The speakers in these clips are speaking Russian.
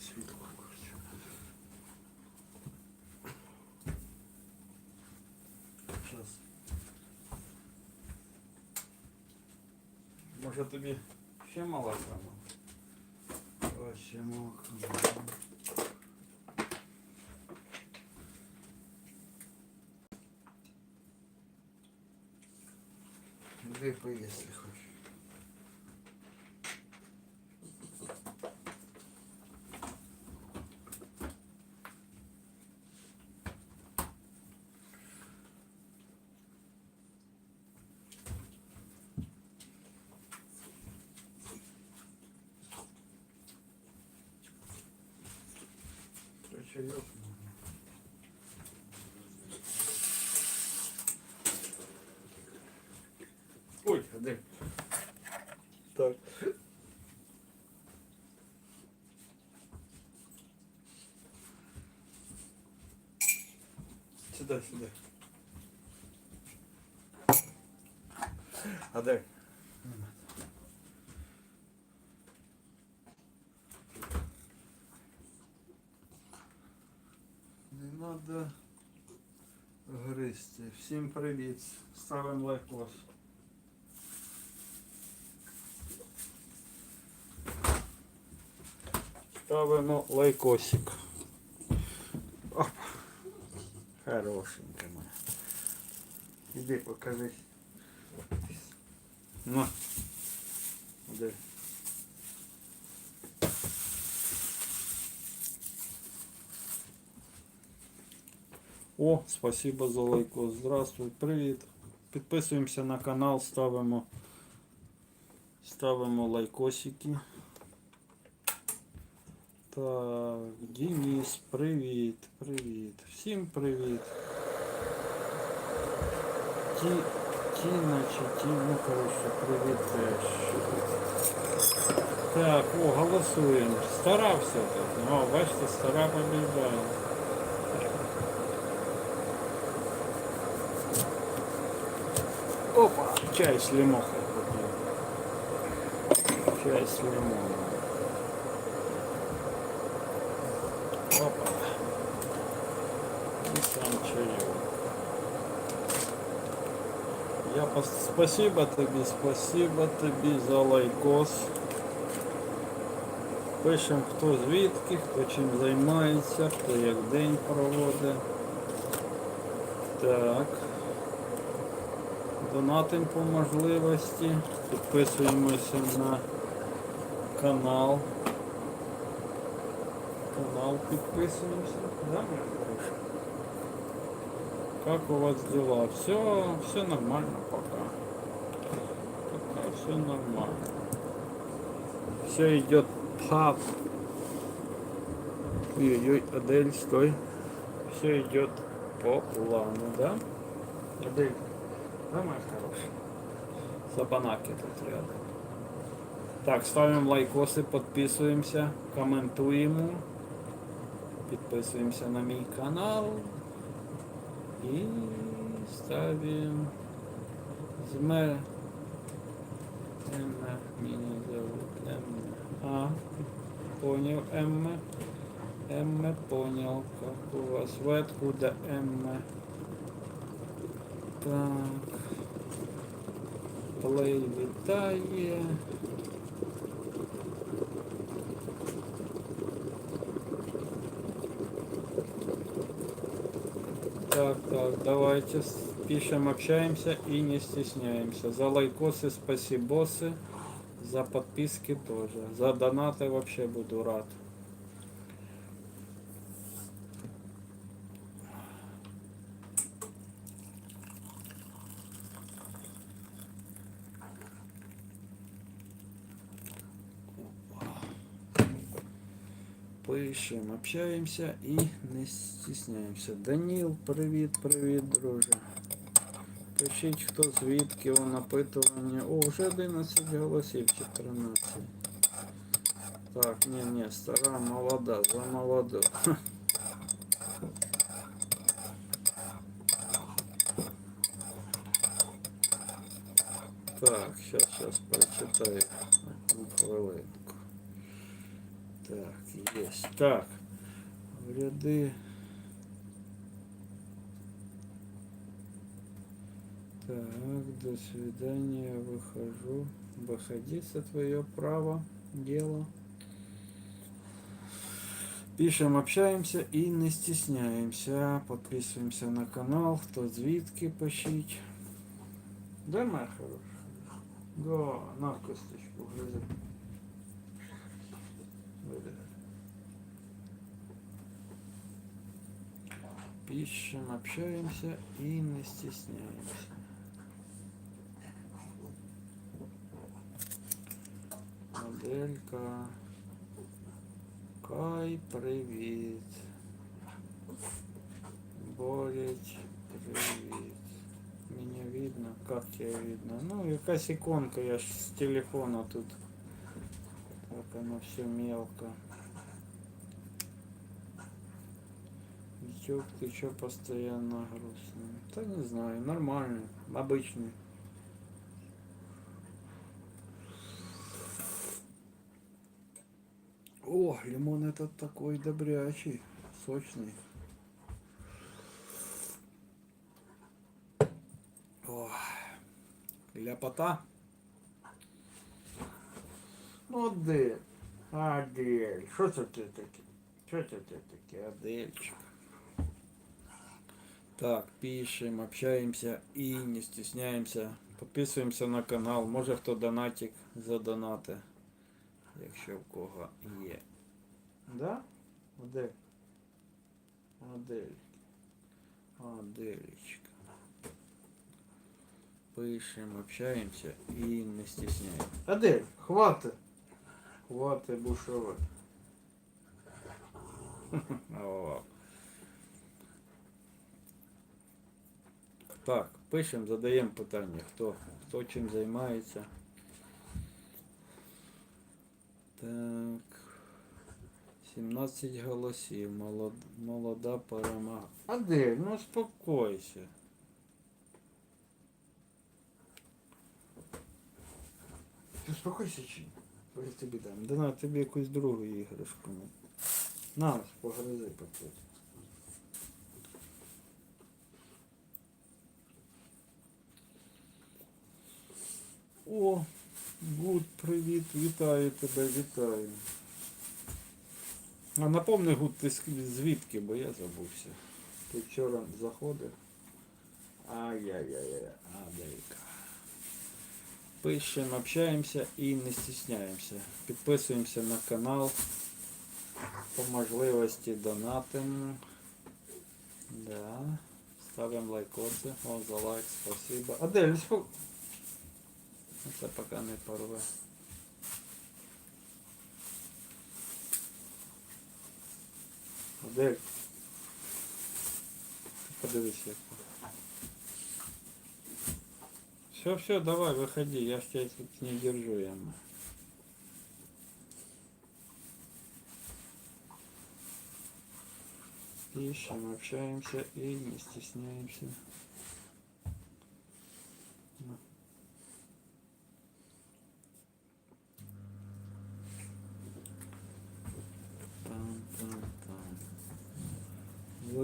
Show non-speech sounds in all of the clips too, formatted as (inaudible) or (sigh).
світло включу. Щас. Може тобі ще молока? Давай ще молока. Випий, якщо хочеш. Сюда, сюда. А де? Не надо гризти. Всім привіт. Ставимо лайкос. Ставимо лайкосик. Хорошенька моя. Іди покажи. На. Де? О, спасибо за лайкос. Здравствуй, привіт. Підписуємося на канал, ставимо, ставимо лайкосики. Так, Денис, привіт, привіт. Всім привіт. Ті, Тіна чи Ті, ну коротше, привіт теж. Так, о, голосуємо. Стара все-таки. О, бачите, стара побіждає. Опа, чай лимохой попил. Чай с лимоном. Опа. И сам чаек. Я пос- спасибо тобі, спасибо тобі за лайкос. Пишем хто звідки, хто чим займається, хто як день проводить. Так. Донатим по можливості. Підписуємося на канал. Канал підписуємося. Да? Как у вас дела? Все, все нормально пока. Пока все нормально. Все идет пап. Ой-ой, Адель, стой. Все идет по плану, да? Адель, да, моя хорошая? Сабанаки тут рядом. Так, ставим лайкосы, подписываемся, комментуем. Підписуємося на мій канал. І ставим зме. Эмма меня зовут Эмма. А, понял, Эмма. Эмма понял, как у вас. Вы откуда, Эмма? Так. Плей вітає. Так, так, давайте с- пишем, общаемся и не стесняемся. За лайкосы спасибосы, за подписки тоже. За донаты вообще буду рад. Пишем, общаемся и не стесняємося. Даніл, привіт, привіт, друже. Пишіть, хто звідки у напитування. О, вже 11 голосів, 14. Так, ні, ні, стара, молода, за молоду. (laughs) Так, сейчас, сейчас прочитаю. Есть. Так. Ряды. Так, до свидания, выхожу. Выходи, это твое право, дело. Пишем, общаемся и не стесняемся. Подписываемся на канал, хто звідки пишіть. Да, моя хорошая? Да, на косточку гризи. Пишем, общаемся и не стесняемся. Моделька. Кай, привіт. Борять, привіт. Меня видно? Как тебя видно? Ну, якась иконка, я ж с телефона тут. Так оно все мелко. Витек, ты чё постоянно грустный? Да не знаю, нормальный, обычный. О, лимон этот такой добрячий, сочный. О, ляпота. Ну, Адель. Адель. Що це ти таке? Що це ти таке, Адельчик? Так, пишем, общаемся и не стесняемся. Подписуємося на канал. Може хто донатик задонати, якщо в кого є. Да? Адель? Адель. Аделечка. Пишем, общаемся и не стесняемся. Адель, хватит. Хватит бушевать. (laughs) Так, пишем, задаємо питання, хто, хто чим займається. Так. 17 голосів. Молод, молода перемога. Адель, ну успокойся. Ти успокойся чи? Я тобі дам. Да на тобі якусь другу іграшку. На, погризи потім. О, Гуд, привіт, вітаю тебе, вітаю. А напомни, Гуд, ти звідки, бо я забувся. Ти вчора заходив. Ай-яй-яй, Аделька. Пишем, общаемся и не стесняемся. Підписуємося на канал. По можливості донатимо. Да. Ставимо лайкоси. О, за лайк, спасибо. Адель. Це поки не порве. Ти Подивись, як. Все, все, давай, выходи, я ж тебя тут не держу, я. Пишем, общаемся и не стесняемся.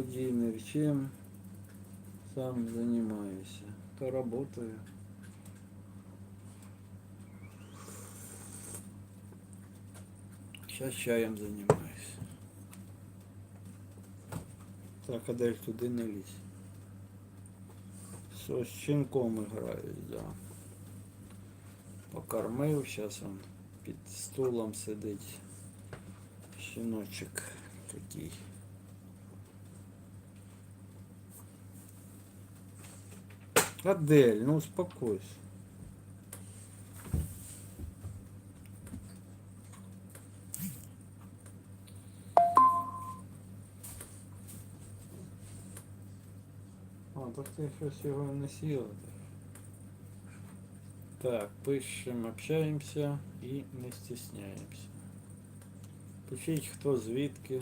Владимир, чем сам занимаюсь? То работаю. Сейчас чаем занимаюсь. Так, Адель, туди не лізь. Щенком грають, да. Покормив, зараз он під стулом сидить. Щеночок такий. Адель, ну успокойся. А, так ти щось його не сіла. Так, пишем, общаемся і не стесняємося. Пишіть, хто звідки,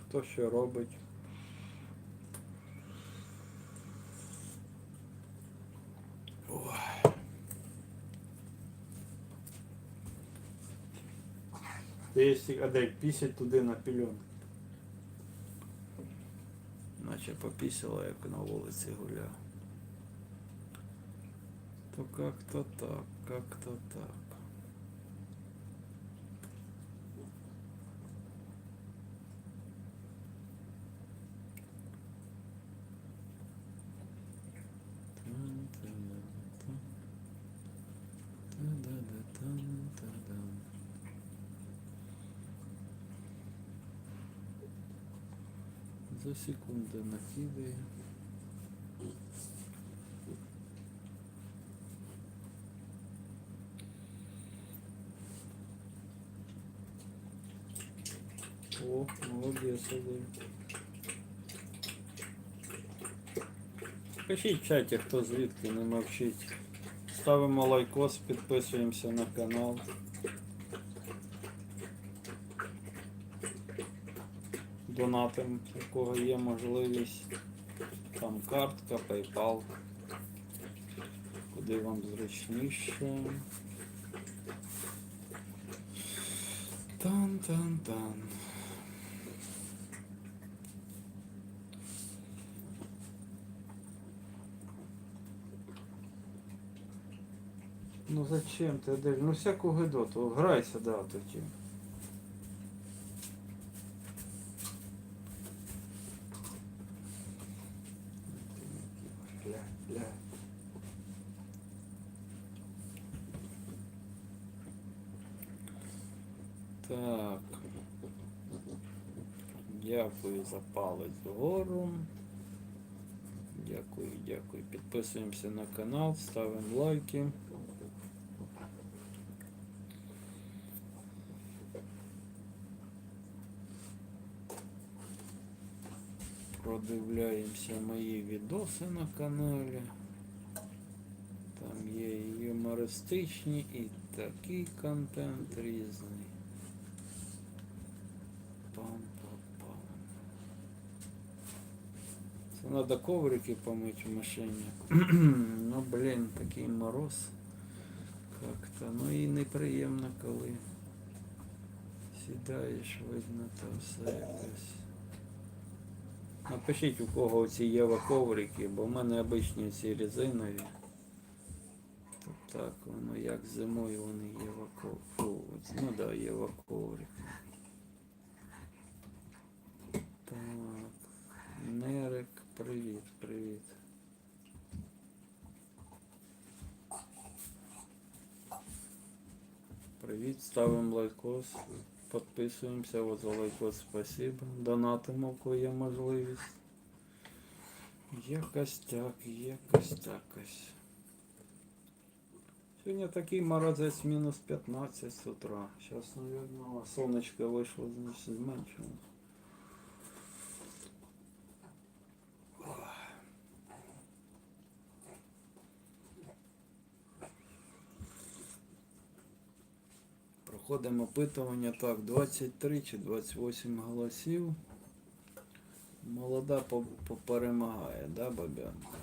хто що робить. Ти якщо а де пісять туди на пільонки. Наче попісила, як на вулиці гуляв. То как-то так, как-то так. За секунду накидаю. О, молодец, Олег. Пишіть в чаті, хто звідки не мовчить. Ставимо лайкос, підписуємося на канал. Донатим, у кого є можливість. Там картка, PayPal. Куди вам зручніше. Тан-тан-тан. Ну зачем ти Адель? Ну всяку гидоту, грайся, да, тоді. Дякую за палець вгору. Дякую, дякую. Підписуємося на канал, ставимо лайки. Продивляємося мої відоси на каналі. Там є і юмористичні і такий контент різний. Треба коврики помити в машині. (clears throat) ну блін, такий мороз. Как-то. Ну і неприємно, коли сідаєш, видно там все якось. Напишіть у кого ці Єва коврики, бо в мене обичні ці резинові. Так воно як зимою вони Єва коврики. Ну да, Єва коврики. Так. Нерик, привіт, привіт. Привіт, ставимо лайкос, підписуємося, от за лайкос спасибо. Донатимо, кого є можливість. Якось так, якось так ось. Сьогодні такий морозець мінус 15 з утра. Зараз, мабуть, сонечко вийшло, значить зменшилось. Проходимо опитування. Так, 23 чи 28 голосів. Молода по- по- да, бабянка?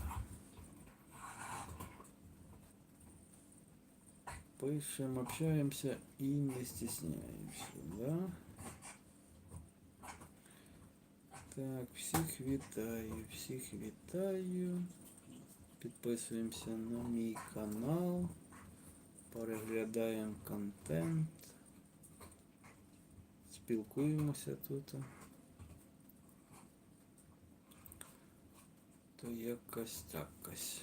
Пишем, общаемся и не стесняемся, да? Так, всіх вітаю, всіх вітаю. Підписуємося на мій канал. Переглядаємо контент. Спілкуємося тут. То якось так ось.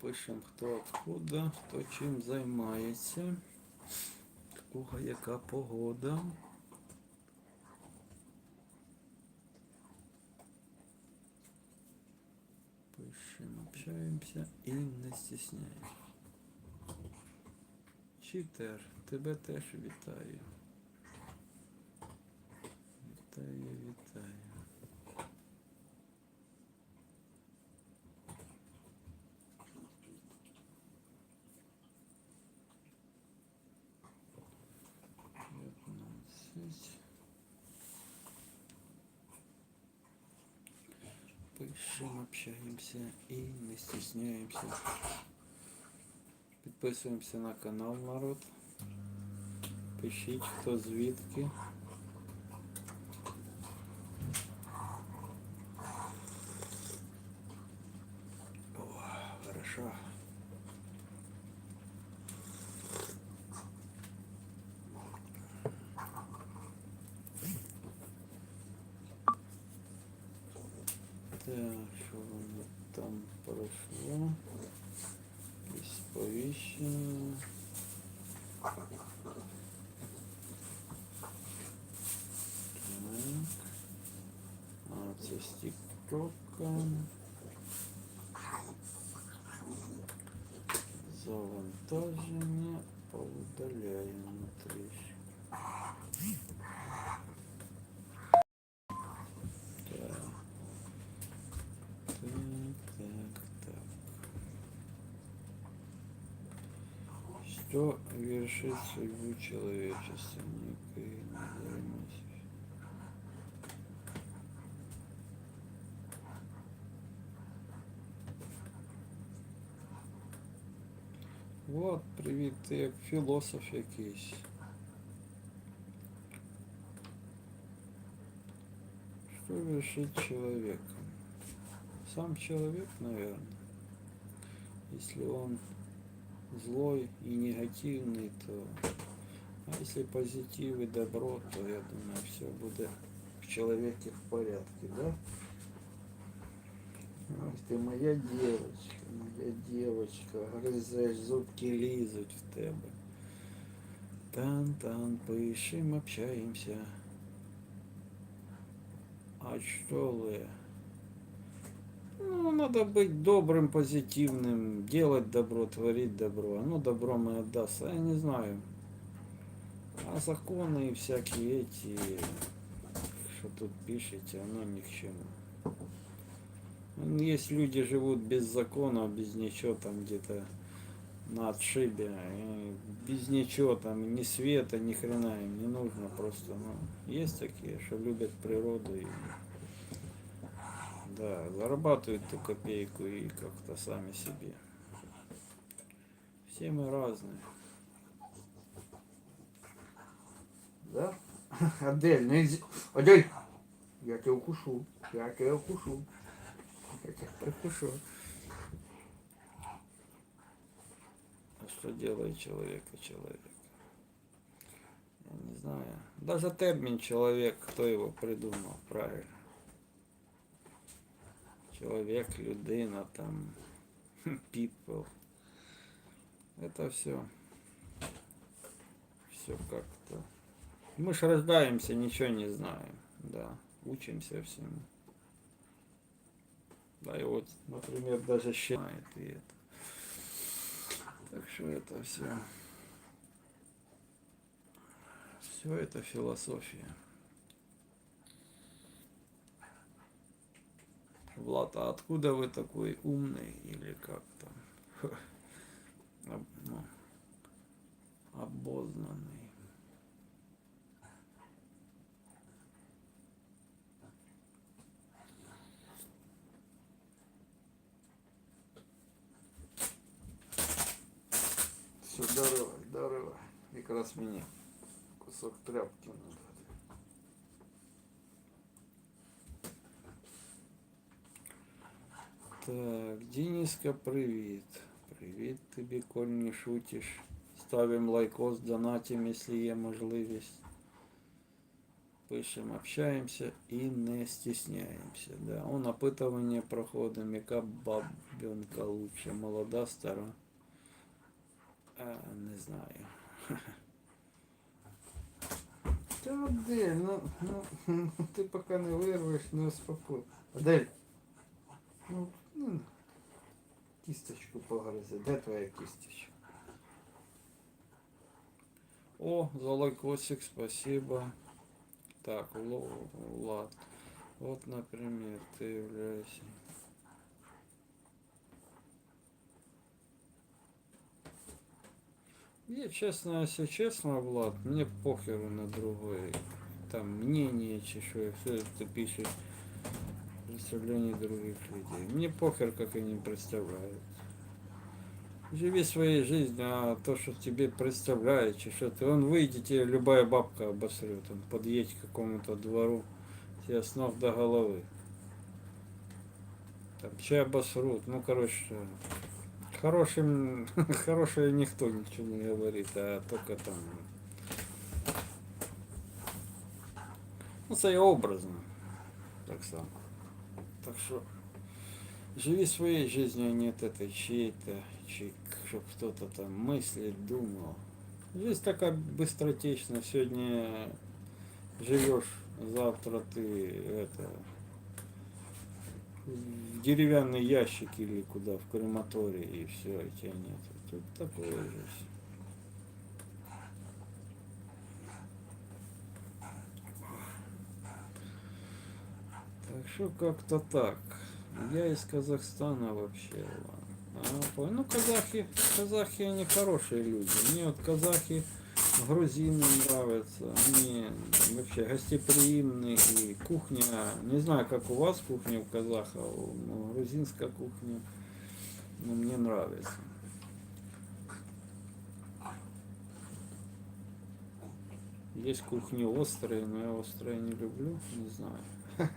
Пишемо хто откуда, хто чим займається, в кого яка погода. общаємося і не стісняємо. Читер, тебе теж вітаю. Вітаю, вітаю. общаемся и не стесняемся. Підписуємося на канал народ. Пишіть, хто звідки. Так. Так, так, так. Что вершит судьбу человечества? Некое Вот, привіт, ти як філософ якийсь. Что вершит человеком? Сам человек, наверное. Если он злой и негативный, то... А если позитив и добро, то я думаю, все будет в человеке в порядке, да? Ты моя девочка, моя девочка, гризеш, зубки лізуть в тебе. Тан-тан, пишем, общаемся. А что вы? Ну, надо быть добрым, позитивным, делать добро, творить добро. Оно добром и отдастся. Я не знаю. А законы и всякие эти, что тут пишете, оно ни к чему. Ну, Есть люди живут без закона, без ничего там где-то на отшибе, без ничего там, ни света, ни хрена им не нужно просто. Ну, есть такие, что любят природу и да, зарабатывают ту копейку и как-то сами себе. Все мы разные. Да? (laughs) Адель, не з- Адель! Я тебя укушу. Я тебя укушу. Прикушу. А что делает человека человек? Я не знаю. Даже термин человек, кто его придумал правильно? Человек, людина, там, (laughs) people. Это все. Все как-то. Мы ж рождаемся, ничего не знаем. Да, учимся всему. Да, и вот, например, даже считает и это. Так что это все. Все это философия. Влад, а откуда вы такой умный или как там? (laughs) Ну, обознанный. Все, дарывай, дарывай. Якраз мені кусок тряпки надо. Так, Дениска, привіт. Привіт тобі, коль не шутиш. Ставим лайкос, донатим, якщо є можливість. Пишем, общаемся і не стесняємося. Да. Он опитування проходимо, яка бабенка лучше, молода, стара. А, не знаю. (laughs) Та Адель, ну, ну, (laughs) ти поки не вирвеш, не успокой. Адель, ну, ну, кисточку погрози. Де твоя кисточка? О, за лайкосик, спасибо. Так, Влад. Вот, например, ты являешься... Я, честно, если честно, Влад, мне похеру на другое. Там мнение, чи що, все ты пишешь. представлений других людей. Мне похер, как они представляют. Живи своей жизнью, а то, что тебе представляют, чи что ты, он выйдет, тебе любая бабка обосрет, он подъедет к какому-то двору, тебе с ног до головы. Там че обосрут, ну короче, хорошим, (laughs) хорошее никто ничего не говорит, а только там. Ну, це образно. Так само. Так что живи своей жизнью, а не от этой чьей-то, чьей, чтобы кто-то там мыслит, думал. Жизнь такая быстротечная. Сегодня живешь, завтра ты это в деревянный ящик или куда, в крематорий, и все, и тебя нет. Тут такое жизнь. Так что как-то так. Я из Казахстана вообще. А, ну, казахи, казахи, они хорошие люди. Мне вот казахи, грузины нравятся. Они вообще гостеприимные. И кухня, не знаю, как у вас кухня у казахов, но грузинская кухня ну, мне нравится. Есть кухни острые, но я острые не люблю, не знаю. (laughs)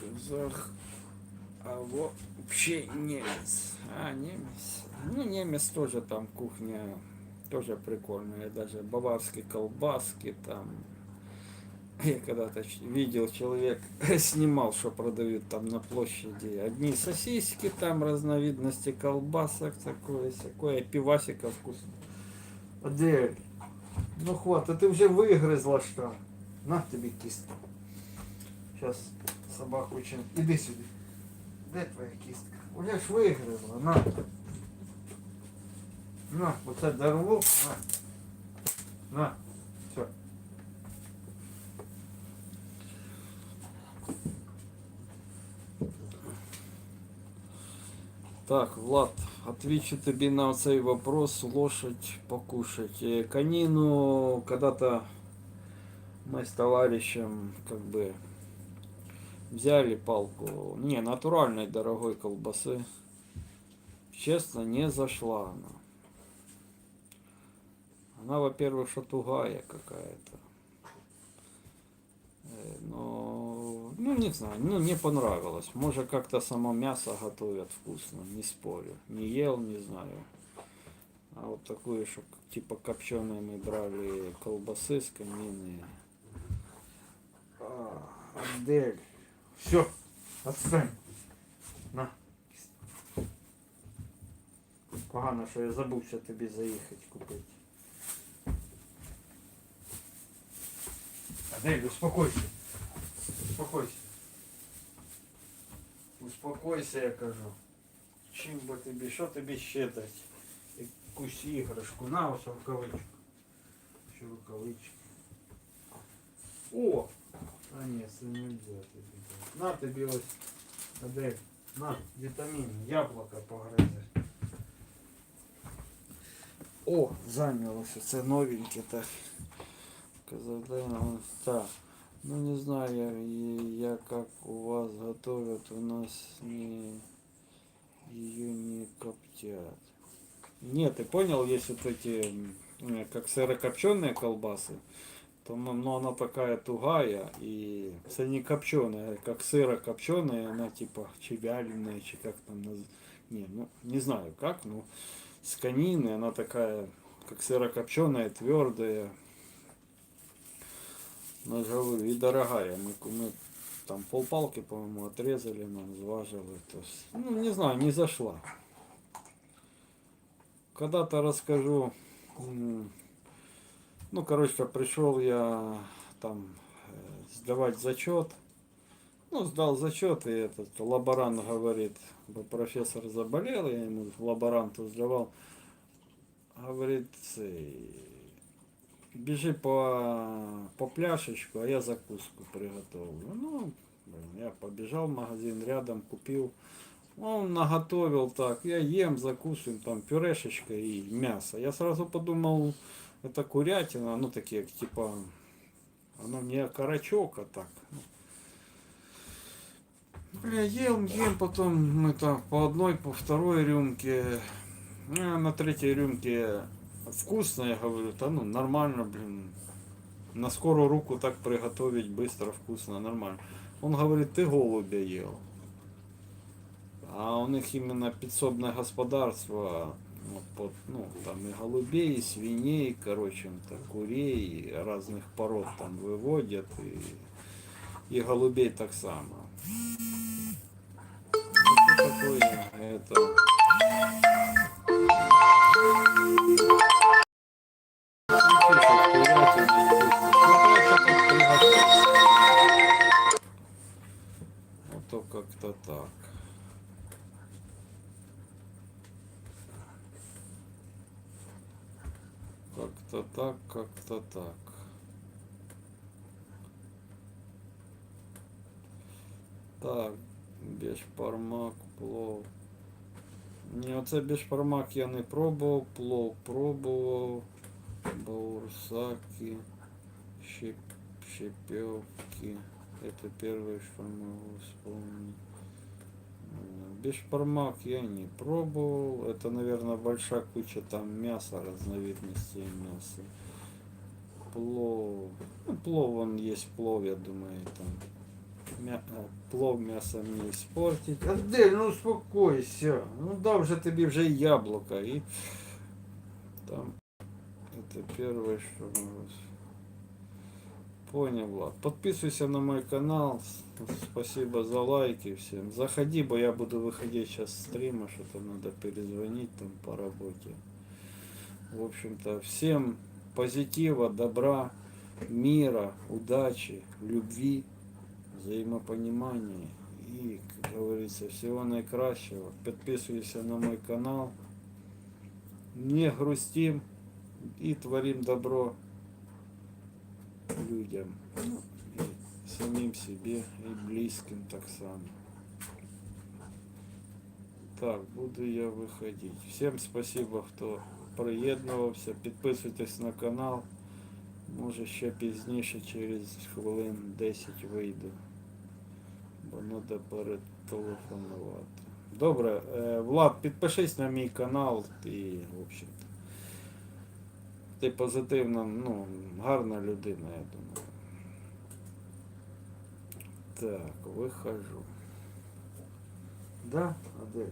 Я казах, а вообще немец. А, немец. Ну, немец тоже там кухня тоже прикольная. Даже баварские колбаски там. Я когда-то видел, человек (laughs) снимал, что продают там на площади. Одни сосиски, там разновидности колбасок, такое, всякое, пивасика вкусно. Адель, ну хватит, ты уже выгрызла что? На тебе кистка. Сейчас собаку чем. Иди сюда. Де твоя кістка? Уже ж вигризла, на. На, оце дорву, на. На. Все. Так, Влад, отвечу тебе на цей вопрос. Лошадь покушать. Э, Конину когда-то мы с товарищем как бы взяли палку, не, натуральной дорогой колбасы. Честно, не зашла она. Она, во-первых, что тугая какая-то. Э, Но, ну, не знаю, ну, не понравилось. Может, как-то само мясо готовят вкусно, не спорю. Не ел, не знаю. А вот такую, что типа копченые мы брали колбасы с конины. А. Все, отстань. На. Погано, що я забувся тобі заїхати купити. Адель, успокойся. Успокойся. Успокойся, я кажу. Чим би тобі, що тобі ще дати? Якусь іграшку. На ось рукавичку. Ще рукавички. О! А ні, це не можна тобі. дати. На тобі ось, Адель, на, вітамін, яблука погризи. О, зайнялося, це новеньке так. Казадена, так. Ну не знаю, я, я как у вас готовят, у нас не ее не коптят. Нет, ты понял, есть вот эти, м, э, как сырокопченые колбасы, то ну, ну, она такая тугая, и это не копченая, как сырокопченая, она типа чи как там. Не, ну, не знаю как, но с конины она такая, как сырокопченая, твердая. Ну, я же говорю, и дорогая. Мы, мы там полпалки, по-моему, отрезали, нам зважили. То есть, ну, не знаю, не зашла. Когда-то расскажу. Ну, короче, пришел я там э, сдавать зачет. Ну, сдал зачет, и этот лаборант говорит, профессор заболел, я ему лаборанту сдавал. Говорит, бежи по, по пляшечку, а я закуску приготовлю. Ну, блин, я побежал в магазин рядом, купил Он наготовил так. Я ем, закусываем там пюрешечка и мясо. Я сразу подумал, это курятина, ну такие типа, оно не окорочок, а так. ну. Бля, ем, ем, потом мы там по одной, по второй рюмке. На третьей рюмке вкусно, я говорю, да ну нормально, блин. На скорую руку так приготовить быстро, вкусно, нормально. Он говорит, ты голубя ел. А у них именно подсобное господарство, ну, под, ну, там и голубей, и свиней, короче, там, курей, разных пород там выводят, и, и голубей так само. Что такое это? Вот то как-то так. Как-то так, как-то так. Так, бешпармак, плов. Ні, оце бешпармак я не пробував, плов пробував. Баурсаки, щеп, щепевки. Это первое, что могу вспомнить. М, Бешпармак я не пробовал. Это, наверное, большая куча там мяса, разновидностей мяса. Плов. Ну, плов он есть плов, я думаю, там. Мя... а, Плов мясо не испортить. Адель, ну успокойся. Ну дав же тобі вже і яблука. І там это первое, что могу с- Понял, Влад. Подписывайся на мой канал. Спасибо за лайки всем. Заходи, бо я буду выходить сейчас с стрима, что-то надо перезвонить там по работе. В общем-то, всем позитива, добра, мира, удачи, любви, взаимопонимания и, как говорится, всего наикращего. Подписывайся на мой канал. Не грустим и творим добро людям, ну, и самим себе и близким так само. Так, буду я виходити. Всім спасибо, хто приєднувався. Підписуйтесь на канал. Може ще пізніше, через хвилин 10 вийду. Бо треба перетелефонувати. Добре, е, Влад, підпишись на мій канал і, в общем-то. Ти позитивна, ну, гарна людина, я думаю. Так, вихожу. Да, Адель?